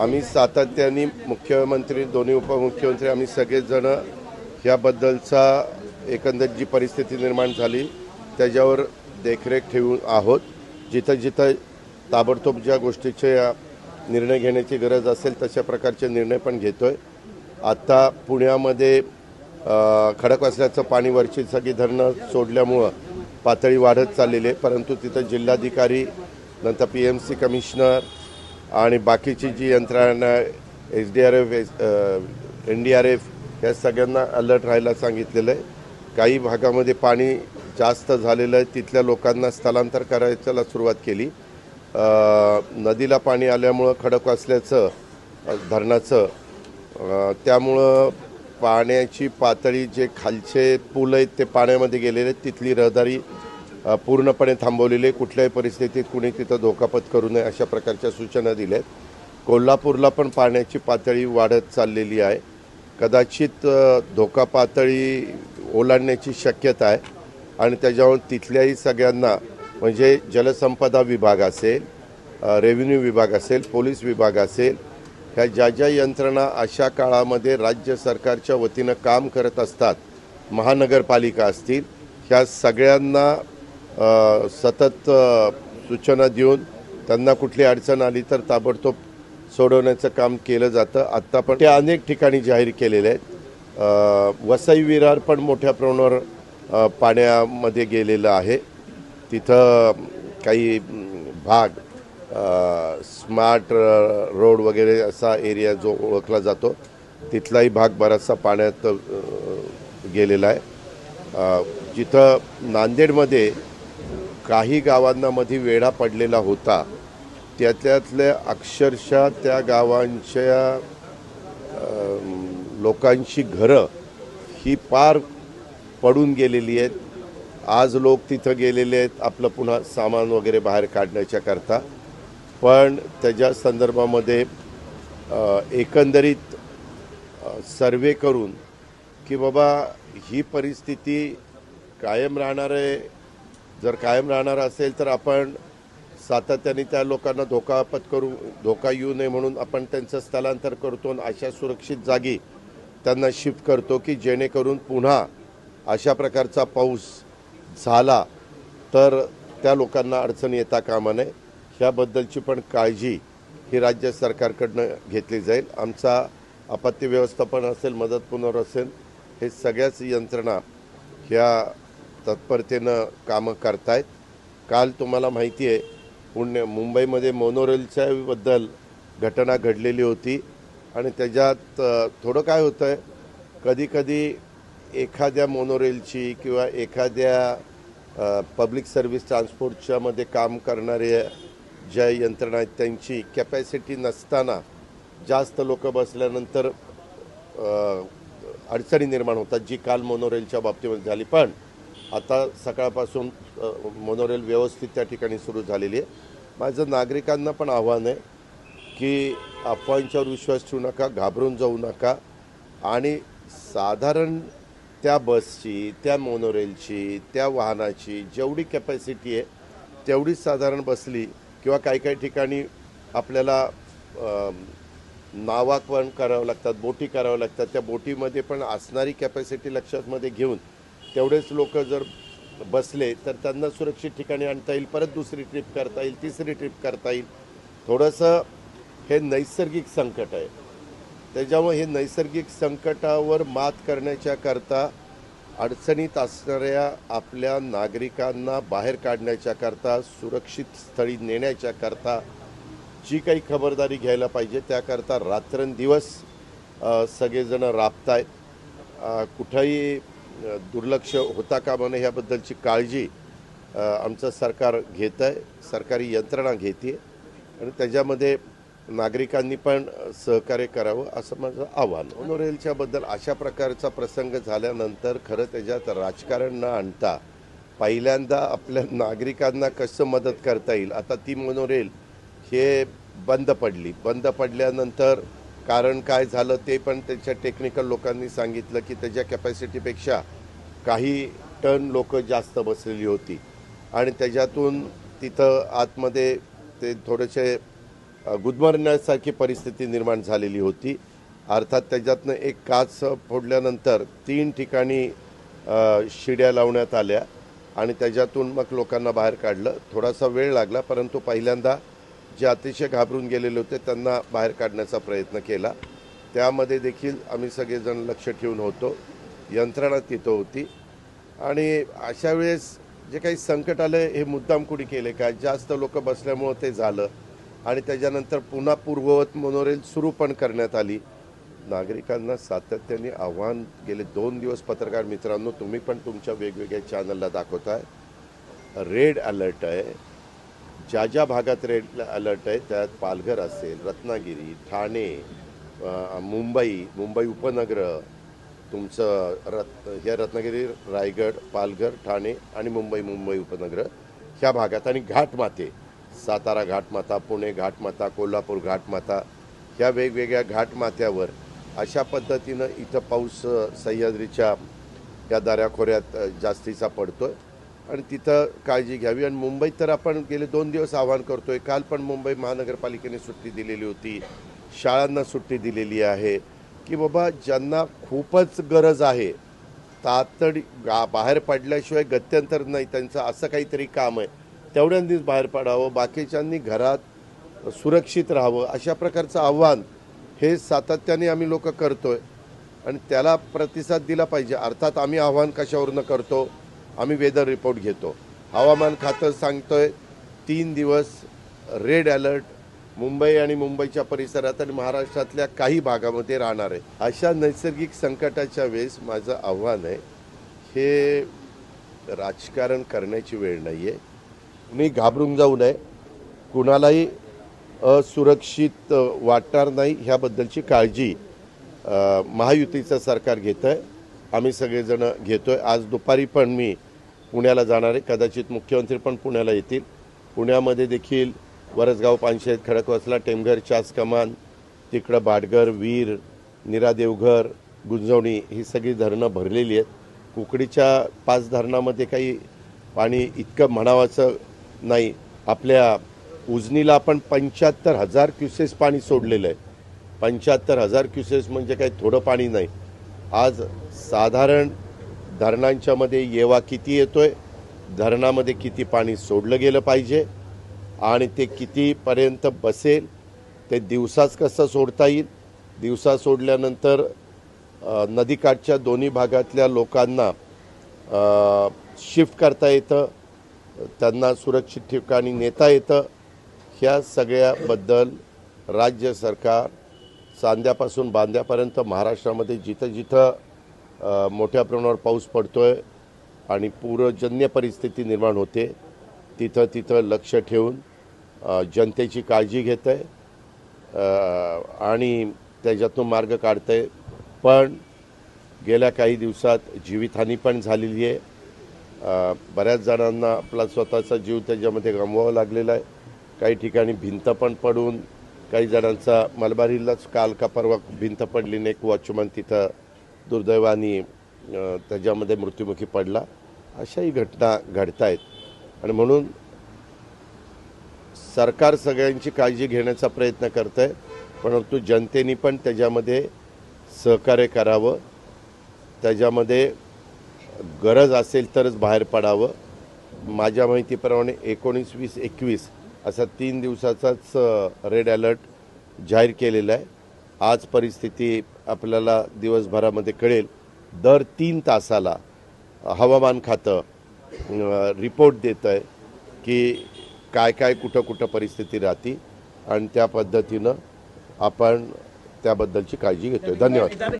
आम्ही सातत्याने मुख्यमंत्री दोन्ही उपमुख्यमंत्री आम्ही सगळेजण ह्याबद्दलचा एकंदर जी परिस्थिती निर्माण झाली त्याच्यावर देखरेख ठेवून आहोत. जिथं जिथं ताबडतोब ज्या गोष्टीचे निर्णय घेण्याची गरज असेल तशा प्रकारचे निर्णय पण घेतो आहे आत्ता पुण्यामध्ये खडकवासल्याचं पाणी वरची सगळी धरणं सोडल्यामुळं पातळी वाढत चाललेली आहे. परंतु तिथं जिल्हाधिकारी नंतर पी एम सी कमिशनर आणि बाकीची जी यंत्रणा S D R F N D R F या सगळ्यांना अलर्ट राहायला सांगितलेलं आहे. काही भागामध्ये पाणी जास्त झालेलं आहे. तिथल्या लोकांना स्थलांतर करायला सुरुवात केली. नदीला पाणी आल्यामुळं खडक असल्याचं धरणाचं त्यामुळं पाण्याची पातळी जे खालचे पूल आहेत ते पाण्यामध्ये गेलेले आहेत. तिथली रहदारी पूर्णपणे थांबवलेली आहे. कुठल्याही परिस्थितीत कुणी तिथं धोकापत करू नये अशा प्रकारच्या सूचना दिल्या आहेत कोल्हापूरला पण पाण्याची पातळी वाढत चाललेली आहे. कदाचित धोका पातळी ओलांडण्याची शक्यता आहे. आणि त्याच्यावर तिथल्याही सगळ्यांना म्हणजे जलसंपदा विभाग असेल रेव्हेन्यू विभाग असेल पोलीस विभाग असेल ह्या ज्या ज्या यंत्रणा अशा काळामध्ये राज्य सरकारच्या वतीनं काम करत असतात महानगरपालिका असतील ह्या सगळ्यांना सतत सूचना देऊन त्यांना कुठली अडचण आली तर ताबडतोब सोडवण्याचं काम केलं जातं. आत्ता पण ते अनेक ठिकाणी जाहीर केलेले आहेत. वसई विरार पण मोठ्या प्रमाणावर पाण्यामध्ये गेलेलं आहे. तिथं काही भाग स्मार्ट रोड वगैरे असा एरिया जो ओळखला जातो तिथलाही भाग बराचसा पाण्यात गेलेला आहे. जिथं नांदेडमध्ये काही गावांना मध्ये वेढा पडलेला होता. त्यातल्यातल्या अक्षरशः त्या गावांच्या लोकांची घरं ही पार पडून गेलेली आहेत. आज लोक तिथं गेलेले आहेत आपलं पुन्हा सामान वगैरे बाहेर काढण्याच्या करता. पण त्याच्या संदर्भामध्ये एकंदरीत सर्वे करून की बाबा ही परिस्थिती कायम राहणार आहे जर कायम राहणार असेल तर आपण सातत्याने त्या लोकांना धोका पत्करू धोका येऊ नये म्हणून आपण त्यांचं स्थलांतर करतो आणि अशा सुरक्षित जागी त्यांना शिफ्ट करतो की जेणेकरून पुन्हा अशा प्रकारचा पाऊस झाला तर त्या लोकांना अडचण येता कामा नये. ह्याबद्दलची पण काळजी ही राज्य सरकारकडनं घेतली जाईल. आमचा आपत्ती व्यवस्थापन असेल मदत पुनर्वसन हे सगळ्याच यंत्रणा ह्या तत्परतेनं कामं करतायत. काल तुम्हाला माहिती आहे पुण्य मुंबईमध्ये मोनोरेलच्याबद्दल घटना घडलेली होती आणि त्याच्यात थोडं काय होतं आहे कधीकधी एखाद्या मोनोरेलची किंवा एखाद्या पब्लिक सर्व्हिस ट्रान्सपोर्टच्या मध्ये काम करणाऱ्या ज्या यंत्रणा आहेत त्यांची कॅपॅसिटी नसताना जास्त लोक बसल्यानंतर अडचणी निर्माण होतात जी काल मोनोरेलच्या बाबतीमध्ये झाली. पण आता सकाळपासून मोनोरेल व्यवस्थित त्या ठिकाणी सुरू झालेली आहे. माझं नागरिकांना पण आव्हान आहे की अफवांच्यावर विश्वास ठेवू नका घाबरून जाऊ नका आणि साधारण त्या बसची त्या मोनोरेलची त्या वाहनाची जेवढी कॅपॅसिटी आहे तेवढीच साधारण बसली किंवा काही काही ठिकाणी आपल्याला नावाकवण करावं लागतात बोटी कराव्या लागतात त्या बोटीमध्ये पण असणारी कॅपॅसिटी लक्षात मध्ये घेऊन तेवढेच लोक जर बसले तर त्यांना सुरक्षित ठिकाणी आणता येईल परत दुसरी ट्रिप करता येईल तिसरी ट्रिप करता येईल. थोडंसं हे नैसर्गिक संकट आहे. त्याच्यामुळे हे नैसर्गिक संकटावर मात करण्याच्याकरता अडचणीत असणाऱ्या आपल्या नागरिकांना बाहेर काढण्याच्याकरता सुरक्षित स्थळी नेण्याच्याकरता जी काही खबरदारी घ्यायला पाहिजे त्याकरता रात्रंदिवस सगळेजणं राबत आहेत कुठंही दुर्लक्ष होता कामा नये ह्याबद्दलची काळजी आमचं सरकार घेत आहे सरकारी यंत्रणा घेते आणि त्याच्यामध्ये नागरिकांनी पण सहकार्य करावं असं माझं आव्हान. ओनोरेलच्याबद्दल अशा प्रकारचा प्रसंग झाल्यानंतर खरं त्याच्यात राजकारण न आणता पहिल्यांदा आपल्या नागरिकांना कसं मदत करता येईल? आता ती मोनोरेल हे बंद पडली. बंद पडल्यानंतर कारण काय झालं ते पण त्याच्या टेक्निकल लोकांनी सांगितलं की त्याच्या कॅपॅसिटीपेक्षा काही टन लोक जास्त बसलेली होती. आणि त्याच्यातून तिथं आतमध्ये ते थोडेसे गुदमरण्यासारखी परिस्थिती निर्माण झालेली होती. अर्थात त्याच्यातनं एक काच फोडल्यानंतर तीन ठिकाणी शिड्या लावण्यात आल्या आणि त्याच्यातून मग लोकांना बाहेर काढलं. थोडासा वेळ लागला परंतु पहिल्यांदा जे अतिशय घाबरून गेलेले होते त्यांना बाहेर काढण्याचा प्रयत्न केला. त्यामध्ये देखील आम्ही सगळेजण लक्ष ठेवून होतो. यंत्रणा तिथं होती. आणि अशा वेळेस जे काही संकट आलं हे मुद्दाम कुणी केले का? जास्त लोक बसल्यामुळं ते झालं. आणि त्याच्यानंतर पुन्हा पूर्ववत मोनोरेल सुरू पण करण्यात आली. नागरिकांना सातत्याने आव्हान गेले. दोन दिवस पत्रकार मित्रांनो तुम्ही पण तुमच्या वेगवेगळ्या चॅनलला दाखवताय. रेड अलर्ट आहे. ज्या ज्या भागात रेड अलर्ट आहे त्यात पालघर असेल रत्नागिरी ठाणे मुंबई मुंबई उपनगर तुमचं रत् हे रत्नागिरी रायगड पालघर ठाणे आणि मुंबई मुंबई उपनगर ह्या भागात आणि घाटमाते सातारा घाटमाता पुणे घाटमाता कोल्हापूर घाटमाता ह्या वेगवेगळ्या घाटमाथ्यावर अशा पद्धतीनं इथं पाऊस सह्याद्रीच्या या दऱ्याखोऱ्यात जास्तीचा जास्तीचा आहे आणि तिथं काळजी घ्यावी. आणि मुंबईत तर आपण गेले दोन दिवस आव्हान करतोय. काल पण मुंबई महानगरपालिकेने सुट्टी दिलेली होती. शाळांना सुट्टी दिलेली आहे. की बाबा ज्यांना खूपच गरज आहे तातडी गा बाहेर पडल्याशिवाय गत्यंतर नाही. त्यांचं असं काहीतरी काम आहे. तेवढ्यांनीच बाहेर पडावं. बाकीच्यांनी घरात सुरक्षित राहावं. अशा प्रकारचं आव्हान हे सातत्याने आम्ही लोक करतोय. आणि त्याला प्रतिसाद दिला पाहिजे. अर्थात आम्ही आव्हान कशावरनं करतो? आम्ही वेदर रिपोर्ट घेतो. हवामान खातं सांगतोय तीन दिवस रेड अलर्ट. मुंबई आणि मुंबईच्या परिसरात आणि महाराष्ट्रातल्या काही भागामध्ये राहणार आहे. अशा नैसर्गिक संकटाच्या वेळेस माझं आव्हान आहे हे राजकारण करण्याची वेळ नाही आहे कुणी घाबरून जाऊ नये. कुणालाही असुरक्षित वाटणार नाही ह्याबद्दलची काळजी महायुतीचं सरकार घेतं आहे आम्ही सगळेजण घेतो आहे आज दुपारी पण मी पुण्याला जाणारे कदाचित मुख्यमंत्री पण पुण्याला येतील. पुण्यामध्ये देखील वरसगाव पानशेत खडकवासला टेमघर चास कमान तिकडं बाटघर वीर निरा देवघर गुंजवणी ही सगळी धरणं भरलेली आहेत. कुकडीच्या पाच धरणामध्ये काही पाणी इतकं म्हणावाचं नाही. आपल्या उजनीला आपण पंच्याहत्तर हजार क्युसेस पाणी सोडलेलं आहे. पंच्याहत्तर हजार क्युसेस म्हणजे काही थोडं पाणी नाही. आज साधारण धरणांच्यामध्ये येवा किती येतोय धरणामध्ये किती पाणी सोडलं गेलं पाहिजे आणि ते कितीपर्यंत बसेल ते दिवसाच कसं सोडता येईल? दिवसा सोडल्यानंतर नदीकाठच्या दोन्ही भागातल्या लोकांना शिफ्ट करता येतं त्यांना सुरक्षित ठिकाणी नेता येतं. ह्या सगळ्याबद्दल राज्य सरकार चांद्यापासून बांद्यापर्यंत महाराष्ट्रामध्ये जिथं जिथं मोठ्या प्रमाणावर पाऊस पडतो आहे आणि पूरजन्य परिस्थिती निर्माण होते. तिथं तिथं लक्ष ठेवून जनतेची काळजी घेत आहे आणि त्याच्यातून मार्ग काढतं आहे पण गेल्या काही दिवसात जीवितहानी पण झालेली आहे. बऱ्याच जणांना आपला स्वतःचा जीव त्याच्यामध्ये गमवावा लागलेला आहे. काही ठिकाणी भिंत पण पडून काही जणांचा मलबारीलाच काल का परवा भिंत पडली नाही एक वॉचमन तिथं दुर्दैवाने त्याच्यामध्ये मृत्युमुखी पडला. अशाही घटना घडत आहेत आणि म्हणून सरकार सगळ्यांची काळजी घेण्याचा प्रयत्न करत आहे परंतु जनतेने पण त्याच्यामध्ये सहकार्य करावं. त्याच्यामध्ये गरज असेल तरच बाहेर पडावं. माझ्या माहितीप्रमाणे एकोणीस वीस एकवीस असा तीन दिवसाचाच रेड अलर्ट जाहीर केलेला आहे. आज परिस्थिती आपल्याला दिवसभरामध्ये कळेल. दर तीन तासाला हवामान खातं रिपोर्ट देतं आहे की काय काय कुठं कुठं परिस्थिती राहते आणि त्या पद्धतीनं आपण त्याबद्दलची काळजी घेतोय. धन्यवाद.